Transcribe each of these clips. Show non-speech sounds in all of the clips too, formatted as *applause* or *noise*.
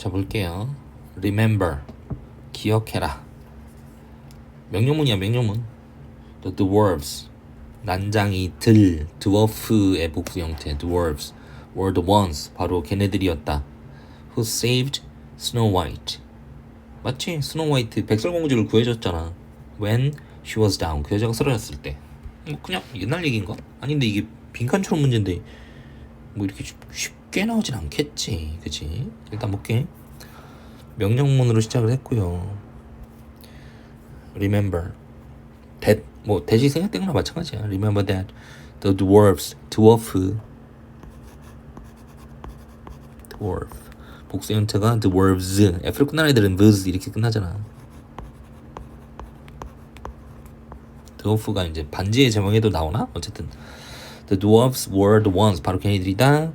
자 볼게요. Remember 기억해라. 명령문이야 명령문. The dwarves 난장이들 dwarf의 복수 형태 dwarves were the ones 바로 걔네들이었다. Who saved Snow White 맞지? 스노우 화이트 백설공주를 구해줬잖아. When she was down 그 여자가 쓰러졌을 때. 뭐 그냥 옛날 얘기인가? 아닌데 이게 빈칸처럼 문제인데 뭐 이렇게 쉽- 쉽 게 나오진 않겠지, 그치? 일단 볼게. 명령문으로 시작을 했고요. Remember that 뭐 대시 생략된 거나 마찬가지야. Remember that the dwarfs dwarf dwarf 복수 형태가 dwarves F로 끝나는 애들은 vs 이렇게 끝나잖아. dwarf가 이제 반지의 제목에도 나오나? 어쨌든 the dwarfs were the ones 바로 걔네들이다.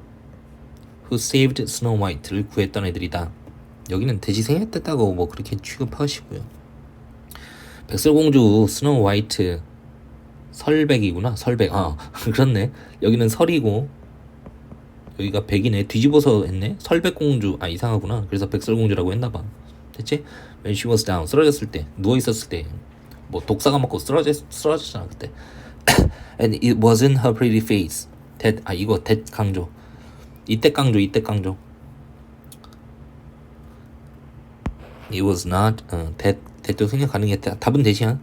Who saved Snow White를 구했던 애들이다. 여기는 돼지 생략됐다고 뭐 그렇게 취급하시고요. 백설공주 스노우 화이트 설백이구나 설백. 아 *laughs* 그렇네. 여기는 설이고 여기가 백이네. 뒤집어서 했네. 설백공주. 아 이상하구나. 그래서 백설공주라고 했나봐. 됐지? When she was down 쓰러졌을 때 누워 있었을 때 뭐 독사가 먹고 쓰러졌, 쓰러졌잖아 그때. *coughs* And it wasn't her pretty face. That 아 이거 that 강조 이때 강조 이때 강조 It was not 어, that도 생략 가능했다. 답은 대시야.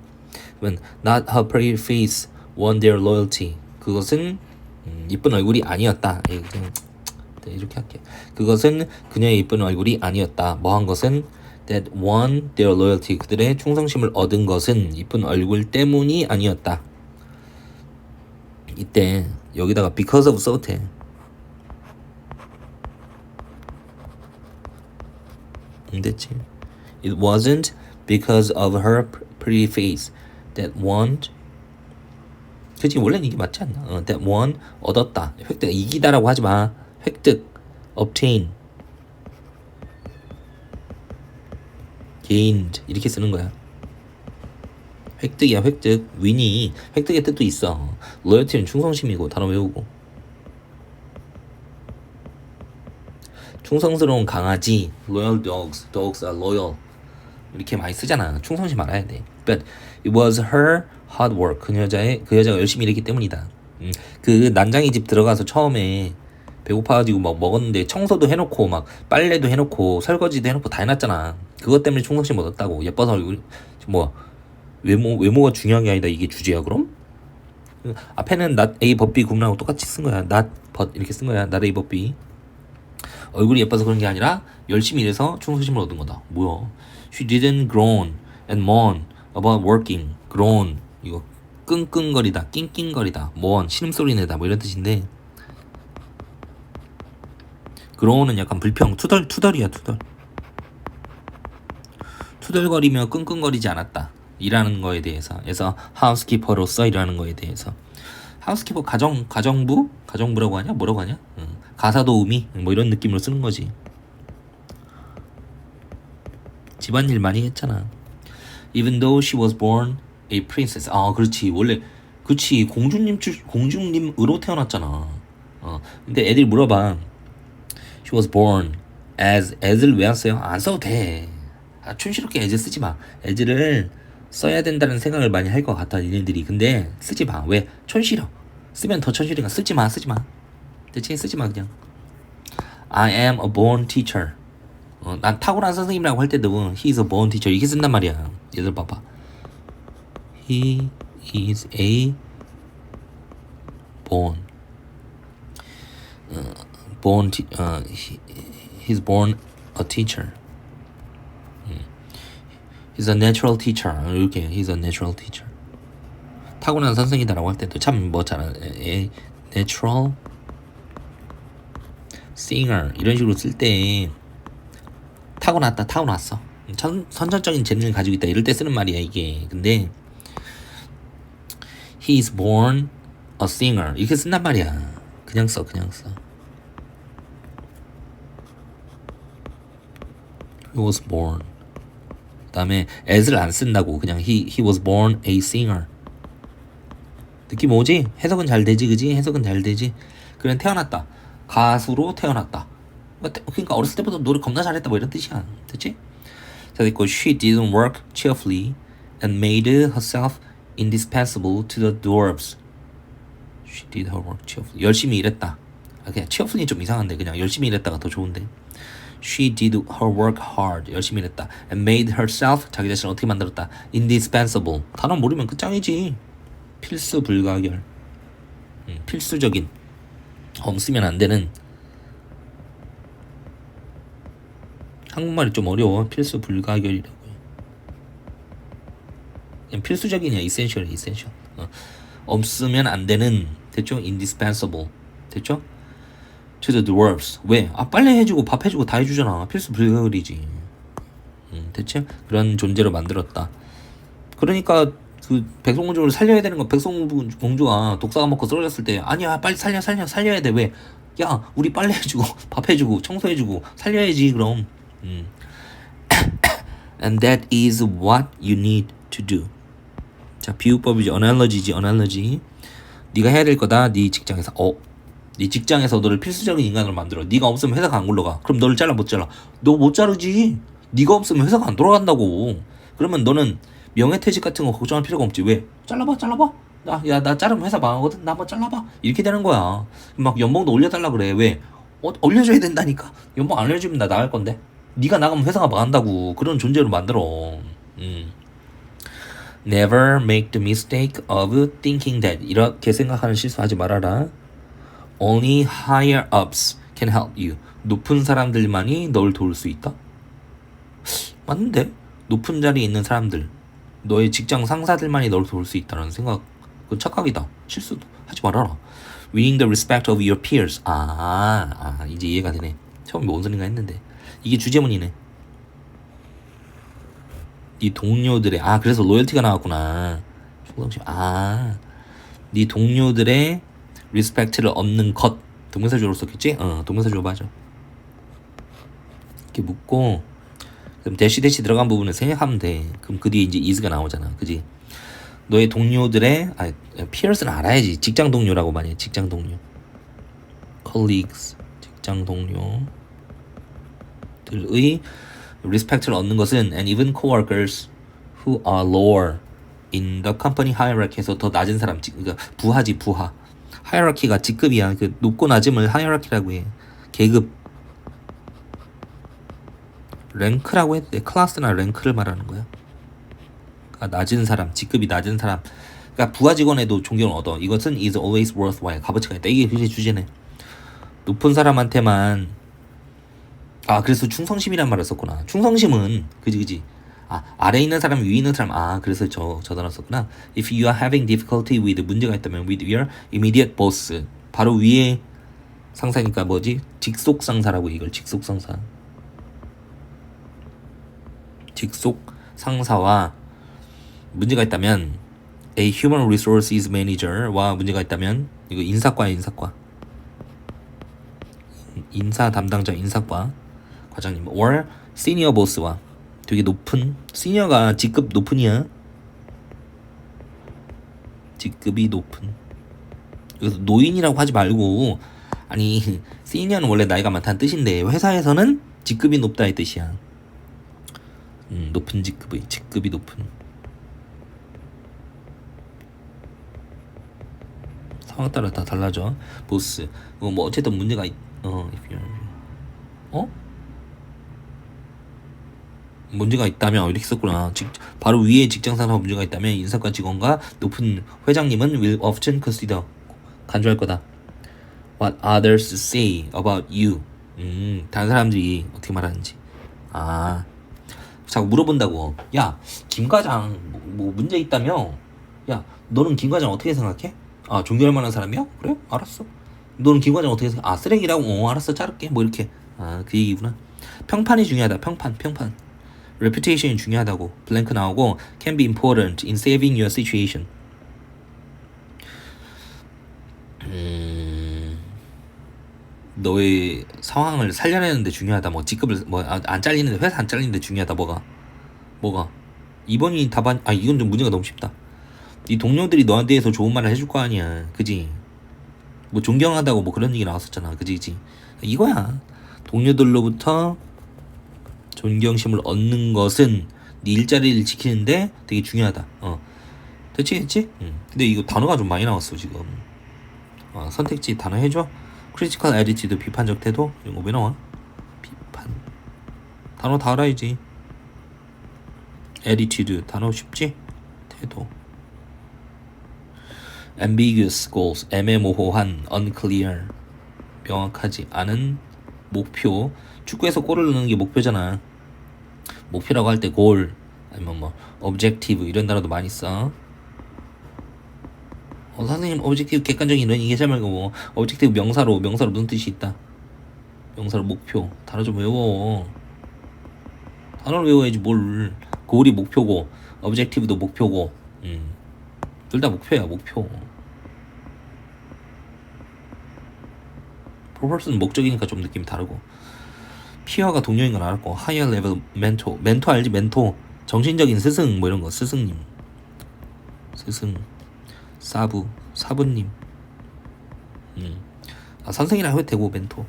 그러면 not her pretty face won their loyalty. 그것은 음, 이쁜 얼굴이 아니었다. 예, 네, 이렇게 할게. 그것은 그녀의 이쁜 얼굴이 아니었다. 뭐 한 것은 that won their loyalty. 그들의 충성심을 얻은 것은 이쁜 얼굴 때문이 아니었다. 이때 여기다가 because of 써도 돼. 됐지. It wasn't because of her pretty face that won. 그치 원래는 이게 맞지 않나? 어, that won 얻었다. 획득 이기다라고 하지 마. 획득 obtain gained 이렇게 쓰는 거야. 획득이야 획득 win이 획득의 뜻도 있어. loyalty는 충성심이고 단어 외우고. 충성스러운 강아지 loyal dogs dogs are loyal 이렇게 많이 쓰잖아. 충성심 알아야 돼. But it was her hard work. 그 여자의 그 여자가 열심히 일했기 때문이다. 음, 그 난장이 집 들어가서 처음에 배고파가지고 막 먹었는데 청소도 해놓고 막 빨래도 해놓고 설거지도 해놓고 다 해놨잖아. 그것 때문에 충성심 얻었다고. 예뻐서 뭐 외모 외모가 중요한 게 아니다. 이게 주제야 그럼? 그 앞에는 not A but B 구문하고 똑같이 쓴 거야. not but 이렇게 쓴 거야. not A but. 얼굴이 예뻐서 그런 게 아니라 열심히 일해서 충성심을 얻은 거다. 뭐야? She didn't groan and moan about working. groan 이거 끙끙거리다, 낑낑거리다, moan 신음소리 내다 뭐 이런 뜻인데 groan은 약간 불평, 투덜 투덜이야 투덜. 투덜거리며 끙끙거리지 않았다. 일하는 거에 대해서. 그래서 하우스키퍼로서 일하는 거에 대해서. 하우스키퍼 가정 가정부? 가정부라고 하냐? 뭐라고 하냐? 응. 가사도우미? 뭐 이런 느낌으로 쓰는 거지. 집안일 많이 했잖아. Even though she was born a princess. 아 그렇지. 원래 그렇지. 공주님 출 공주님으로 태어났잖아. 어. 근데 애들이 물어봐. She was born as as를 왜 안 써요? 안 써도 돼. 아, 촌스럽게 as 쓰지 마. as를 써야 된다는 생각을 많이 할 것 같아 얘네들이. 근데 쓰지 마왜? 촌스러 쓰면 더 촌스러니까 쓰지 마 쓰지 마. 대체 쓰지 마 그냥. I am a born teacher. 어, 난 탁월한 선생님이라고 할 때도 he is a born teacher. 이렇게 쓴단 말이야. 얘들 봐봐. He is a born. 어, born 어, he, he's born a teacher. 음. He's a natural teacher. 이렇게 he's a natural teacher. 타고난 선생이다라고 할 때도 참 뭐 잘하 에, natural singer. 이런 식으로 쓸 때 타고났다 타고났어. 선, 선천적인 재능을 가지고 있다. 이럴 때 쓰는 말이야 이게. 근데 he is born a singer. 이렇게 쓴단 말이야. 그냥 써 그냥 써. He was born 그 다음에 as를 안 쓴다고 그냥 he, he was born a singer 느낌 오지? 해석은 잘 되지 그지? 해석은 잘 되지 그냥 태어났다 가수로 태어났다 그러니까 어렸을 때부터 노래 겁나 잘했다 뭐 이런 뜻이야. 됐지? 자, 됐고 she didn't work cheerfully and made herself indispensable to the dwarves. She did her work cheerfully. 열심히 일했다. 아, 그냥 cheerfully 좀 이상한데 그냥 열심히 일했다가 더 좋은데. She did her work hard. 열심히 일했다. And made herself 자기 자신을 어떻게 만들었다. indispensable. 단어 모르면 끝장이지. 필수 불가결. 음, 필수적인. 없으면 안 되는. 한국말이 좀 어려워. 필수 불가결이라고. 그냥 필수적이냐 essential essential. 어. 없으면 안 되는 됐죠? indispensable 됐죠? To the dwarfs 왜? 아 빨래 해주고 밥 해주고 다 해주잖아 필수 불가결이지 음, 됐죠? 그런 존재로 만들었다 그러니까 그 백성공주를 살려야 되는 거 백성공주가 독사가 먹고 쓰러졌을 때 아니야 빨리 살려 살려 살려야 돼 왜? 야 우리 빨래 해주고 *laughs* 밥 해주고 청소해주고 살려야지 그럼 음. *coughs* and that is what you need to do 자 비유법이지 어널러지지 어널러지 네가 해야 될 거다 네 직장에서 어. 네 직장에서 너를 필수적인 인간으로 만들어. 네가 없으면 회사가 안 굴러가. 그럼 너를 잘라 못 잘라. 너 못 자르지. 네가 없으면 회사가 안 돌아간다고. 그러면 너는 명예퇴직 같은 거 걱정할 필요가 없지. 왜? 잘라봐 잘라봐. 나 야 나 자르면 회사 망하거든. 나 한번 잘라봐. 이렇게 되는 거야. 막 연봉도 올려달라 그래. 왜? 어, 올려줘야 된다니까. 연봉 안 올려주면 나 나갈 건데. 네가 나가면 회사가 망한다고. 그런 존재로 만들어. 음. Never make the mistake of thinking that. 이렇게 생각하는 실수하지 말아라. Only higher ups can help you. 높은 사람들만이 널 도울 수 있다. 맞는데 높은 자리에 있는 사람들, 너의 직장 상사들만이 널 도울 수 있다는 생각, 그건 착각이다. 실수 하지 말아라. Winning the respect of your peers. 아, 아 이제 이해가 되네. 처음에 뭔 소린가 했는데 이게 주제문이네. 네 동료들의 아 그래서 로열티가 나왔구나 충성심 아 네 동료들의 리스펙트를 얻는 것. 동명사주로 썼겠지? 어 동명사주로 맞아 이렇게 묻고 그럼 대시 대시 들어간 부분을 생략하면 돼. 그럼 그 뒤에 이제 is가 나오잖아. 그지? 너의 동료들의 아 peers는 알아야지. 직장 동료라고 많이 해 직장 동료. colleagues. 직장 동료들의 respect를 얻는 것은 and even coworkers who are lower in the company hierarchy에서 더 낮은 사람, 직- 그러니까 부하지 부하. Hierarchy가 직급이야. 그 높고 낮음을 hierarchy라고 해. 계급. 랭크라고 돼. 클래스나 랭크를 말하는 거야. 그러니까 낮은 사람, 직급이 낮은 사람. 그러니까 부하 직원에도 존경을 얻어. 이것은 is always worthwhile. 값어치가 있다. 이게 그게 주제네. 높은 사람한테만 아 그래서 충성심이란 말을 썼구나 충성심은 그지 그지 아 아래 있는 사람 위에 있는 사람. 아 그래서 저 저 단어 썼구나. If you are having difficulty with 문제가 있다면 with your immediate boss. 바로 위에 상사니까 뭐지? 직속 상사라고 이걸 직속 상사. 직속 상사와 문제가 있다면 a human resources manager와 문제가 있다면 이거 인사과야 인사과. 인사 담당자 인사과 과장님. or senior boss와 되게 높은 시니어가 직급 높은이야. 직급이 높은. 그래서 노인이라고 하지 말고 아니 시니어는 원래 나이가 많다는 뜻인데 회사에서는 직급이 높다의 뜻이야. 음, 높은 직급의 직급이 높은. 상황 따라 다 달라져. 보스. 어, 뭐 어쨌든 문제가 있, 어 어? 문제가 있다면 이렇게 썼구나. 직, 바로 위에 직장 상사 문제가 있다면 인사과 직원과 높은 회장님은 will often consider 간주할 거다. What others say about you. 음, 다른 사람들이 어떻게 말하는지. 아, 자꾸 물어본다고. 야, 김 과장 뭐, 뭐 문제 있다며? 야, 너는 김 과장 어떻게 생각해? 아, 존경할 만한 사람이야? 그래? 알았어. 너는 김 과장 어떻게 생각해? 아, 쓰레기라고? 어, 알았어. 자를게. 뭐 이렇게. 아, 그 얘기구나. 평판이 중요하다. 평판, 평판. Reputation이 중요하다고 블랭크 나오고 can be important in saving your situation. 음, 너의 상황을 살려내는데 중요하다. 뭐 직급을 뭐안 잘리는데 회사 안 잘리는데 중요하다. 뭐가? 뭐가? 이번이 답안 아 이건 좀 문제가 너무 쉽다. 네 동료들이 너한테 대해서 좋은 말을 해줄 거 아니야. 그지? 뭐 존경하다고 뭐 그런 얘기 나왔었잖아. 그지 그지? 이거야. 동료들로부터 존경심을 얻는 것은 네 일자리를 지키는데 되게 중요하다. 어. 됐지, 됐지? 응. 근데 이거 단어가 좀 많이 나왔어 지금. 어, 선택지 단어 해줘. critical attitude 비판적 태도 이런 거 왜 나와? 비판. 단어 다 알아야지. attitude 단어 쉽지? 태도. ambiguous goals 애매모호한 unclear 명확하지 않은 목표 축구에서 골을 넣는 게 목표잖아 목표라고 할 때 골 아니면 뭐 objective 이런 단어도 많이 써. 어, 선생님 objective 객관적인 이런 얘기하지 말고 뭐 objective 명사로 명사로 무슨 뜻이 있다. 명사로 목표 단어 좀 외워. 단어를 외워야지 뭘. 골이 목표고 objective도 목표고. 음. 둘 다 목표야 목표. purpose는 목적이니까 좀 느낌이 다르고 피어가 동료인 건 알았고 higher level 멘토 멘토 알지? 멘토 정신적인 스승 뭐 이런 거 스승님. 스승. 사부 사부님. 음. 아 선생이라 해도 되고 멘토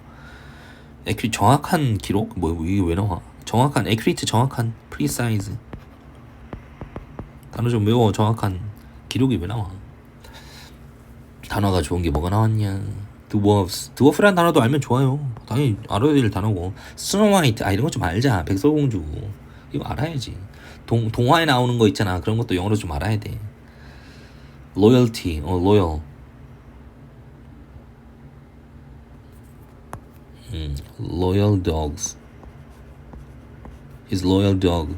에큐리 정확한 기록? 뭐 이게 왜 나와? 정확한 에큐리트 정확한 프리사이즈 단어 좀 외워 정확한 기록이 왜 나와? 단어가 좋은 게 뭐가 나왔냐 드워프스 드워프라는 단어도 알면 좋아요. 당연히 알아야 될 단어고. 스노화이트 아 이런 거 좀 알자. 백설공주. 이거 알아야지. 동, 동화에 나오는 거 있잖아. 그런 것도 영어로 좀 알아야 돼. loyalty 어 loyal 음, loyal dogs. His loyal dog.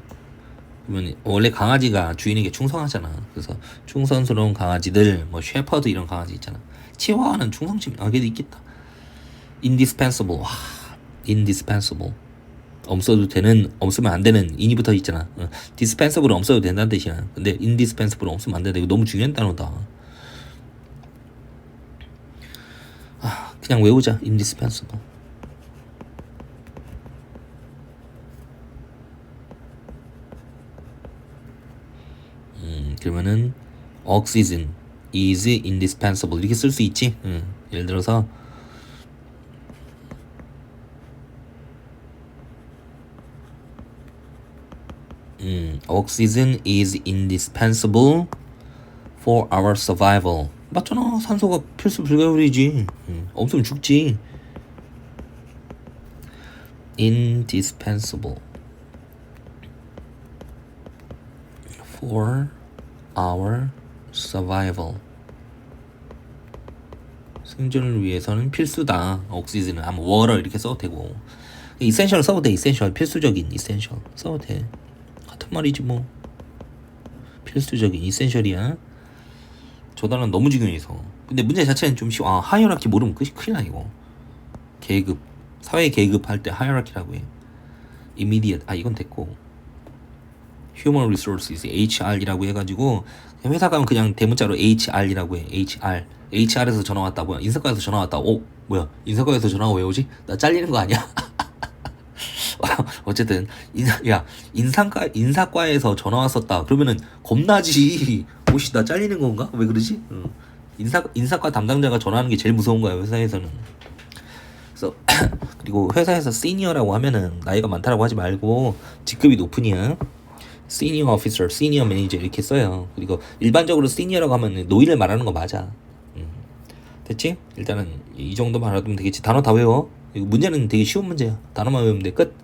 그러면 원래 강아지가 주인에게 충성하잖아. 그래서 충성스러운 강아지들, 뭐 셰퍼드 이런 강아지 있잖아. 치와와는 충성심, 아, 걔도 있겠다. indispensable, 와, indispensable. 없어도 되는, 없으면 안 되는 인이 붙어 있잖아. 어, dispensable은 없어도 된다는 뜻이야. 근데 indispensable은 없으면 안 된다. 이거 너무 중요한 단어다. 아, 그냥 외우자. indispensable. 음, 그러면은 oxygen is indispensable 이렇게 쓸 수 있지. 음, 예를 들어서 음, oxygen is indispensable for our survival. 맞잖아. 산소가 필수 불가결이지. 음, 없으면 죽지. indispensable for our survival. 생존을 위해서는 필수다. 옥시즌은 아무 water 이렇게 써도 되고 essential 써도 돼. essential 필수적인 essential 써도 돼. 같은 말이지 뭐. 필수적인 essential이야. 저 단어는 너무 중요해서. 근데 문제 자체는 좀 쉬워. 아, 하이어라키 모르면 끝이 큰일 나 이거. 계급 사회 계급 할 때 하이어라키라고 해. immediate 아 이건 됐고. Human Resources HR이라고 해가지고 회사 가면 그냥 대문자로 HR이라고 해. HR HR에서 전화 왔다 뭐야 인사과에서 전화 왔다 오 뭐야? 인사과에서 전화가 왜 오지? 나 잘리는 거 아니야? *laughs* 어쨌든 인사 야 인상과 인사과에서 전화 왔었다. 그러면은 겁나지. 오씨 나 잘리는 건가? 왜 그러지? 응. 인사 인사과 담당자가 전화하는 게 제일 무서운 거야 회사에서는. 그래서 *clears throat* 그리고 회사에서 시니어라고 하면은 나이가 많다라고 하지 말고 직급이 높으냐 시니 어 오피서, 시니어 매니저 이렇게 써요. 그리고 일반적으로 시니어라고 하면 노인을 말하는 거 맞아. 음. 됐지? 일단은 이 정도만 알아두면 되겠지. 단어 다 외워. 문제는 되게 쉬운 문제야. 단어만 외우면 돼. 끝.